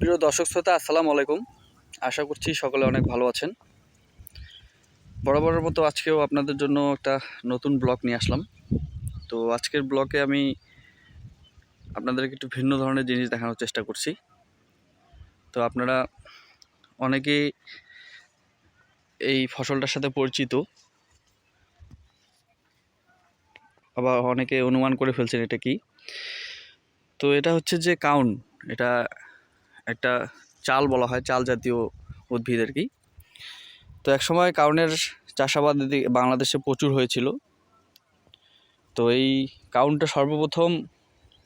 প্রিয় দর্শক শ্রোতা, আসসালামু আলাইকুম। আশা করছি সকলে অনেক ভালো আছেন। বরাবরের মতো আজকেও আপনাদের জন্য একটা নতুন ব্লগ নিয়ে আসলাম। তো আজকের ব্লগে আমি আপনাদেরকে একটু ভিন্ন ধরনের জিনিস দেখানোর চেষ্টা করছি। তো আপনারা অনেকেই এই ফসলটার সাথে পরিচিত। আবার অনেকে অনুমান করে ফেলছেন এটা কি। তো এটা হচ্ছে যে কাউন। এটা একটা চাল বলা হয়, চাল জাতীয় উদ্ভিদ আর কি। তো একসময় কাউনের চাষাবাদ বাংলাদেশে প্রচুর হয়েছিল। তো এই কাউনটা সর্বপ্রথম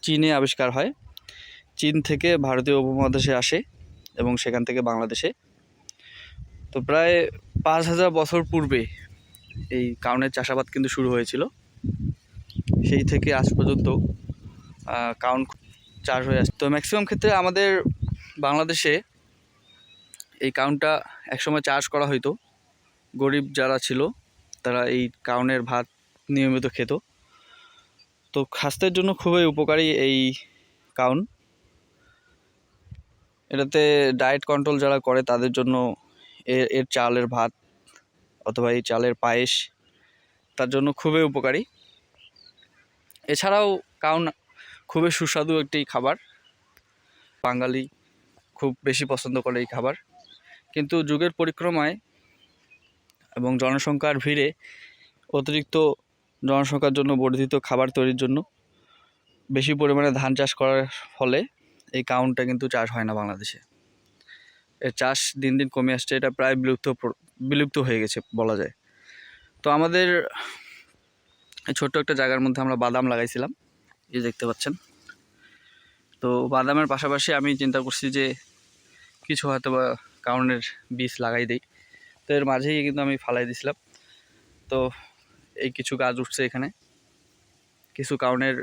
চীনে আবিষ্কার হয়। চীন থেকে ভারতীয় উপমহাদেশে আসে এবং সেখান থেকে বাংলাদেশে। তো প্রায় পাঁচ হাজার বছর পূর্বে এই কাউনের চাষাবাদ কিন্তু শুরু হয়েছিল। সেই থেকে আজ পর্যন্ত কাউন চাষ হয়ে আসছে। তো ম্যাক্সিমাম ক্ষেত্রে আমাদের বাংলাদেশে এই কাউনটা একসময় চাষ করা হইতো। গরিব যারা ছিল, তারা এই কাউনের ভাত নিয়মিত খেত। তো স্বাস্থ্যের জন্য খুবই উপকারী এই কাউন। এটাতে ডায়েট কন্ট্রোল যারা করে, তাদের জন্য এর এর চালের ভাত অথবা এই চালের পায়েস তার জন্য খুবই উপকারী। এছাড়াও কাউন খুবই সুস্বাদু একটি খাবার। বাঙালি খুব বেশি পছন্দ করে এই খাবার। কিন্তু যুগের পরিক্রমায় এবং জনসংখ্যার ভিড়ে অতিরিক্ত জনসংখ্যার জন্য বর্ধিত খাবার তৈরির জন্য বেশি পরিমাণে ধান চাষ করার ফলে এই কাউনটা কিন্তু চাষ হয় না বাংলাদেশে। এর চাষ দিন দিন কমে আসছে, এটা প্রায় বিলুপ্ত বিলুপ্ত হয়ে গেছে বলা যায়। তো আমাদের ছোট্ট একটা জায়গার মধ্যে আমরা বাদাম লাগাইছিলাম, এই দেখতে পাচ্ছেন। তো বাদামের পাশাপাশি আমি চিন্তা করছি যে কিছু হয়তো বা কাউনের বীজ লাগাই দিই। তো এর মাঝেই কিন্তু আমি ফালাই দিছিলাম। তো এই কিছু গাছ উঠছে এখানে। কিছু কাউনের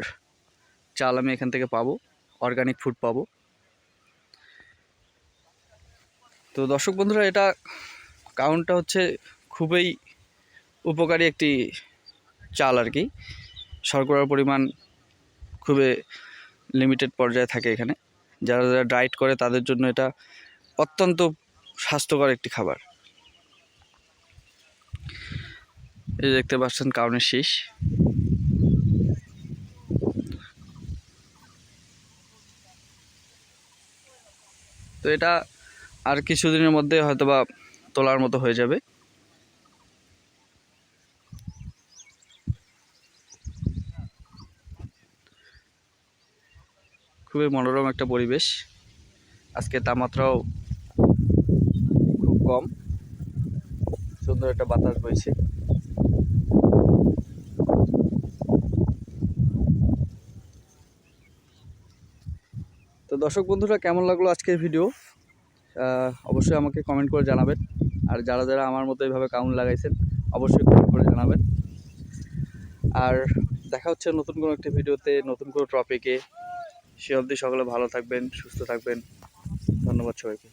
চাল আমি এখান থেকে পাবো অর্গানিক ফুড পাবো। তো দর্শক বন্ধুরা, এটা কাউনটা হচ্ছে খুবই উপকারী একটি চাল আর কি। শর্করার পরিমাণ খুবই লিমিটেড পর্যায়ে থাকে এখানে। যারা যারা ডায়েট করে তাদের জন্য এটা অত্যন্ত স্বাস্থ্যকর একটি খাবার। এই দেখতে পাচ্ছেন কাউনের শীষ। তো এটা আর কিছুদিনের মধ্যে হয়তোবা তোলার মতো হয়ে যাবে। খুবই মনোরম একটা পরিবেশ। আজকে তাপমাত্রাও কম। সুন্দর একটা বাতাস বইছে। তো দর্শক বন্ধুরা, কেমন লাগল আজকের ভিডিও অবশ্যই আমাকে কমেন্ট করে জানাবেন। আর যারা যারা আমার মতো এইভাবে কাউন্ট লাগাইছেন, অবশ্যই কমেন্ট করে জানাবেন। আর দেখা হচ্ছে নতুন কোনো একটি ভিডিওতে, নতুন কোনো টপিকে সে অবধি সকলে ভালো থাকবেন, সুস্থ থাকবেন। ধন্যবাদ সবাইকে।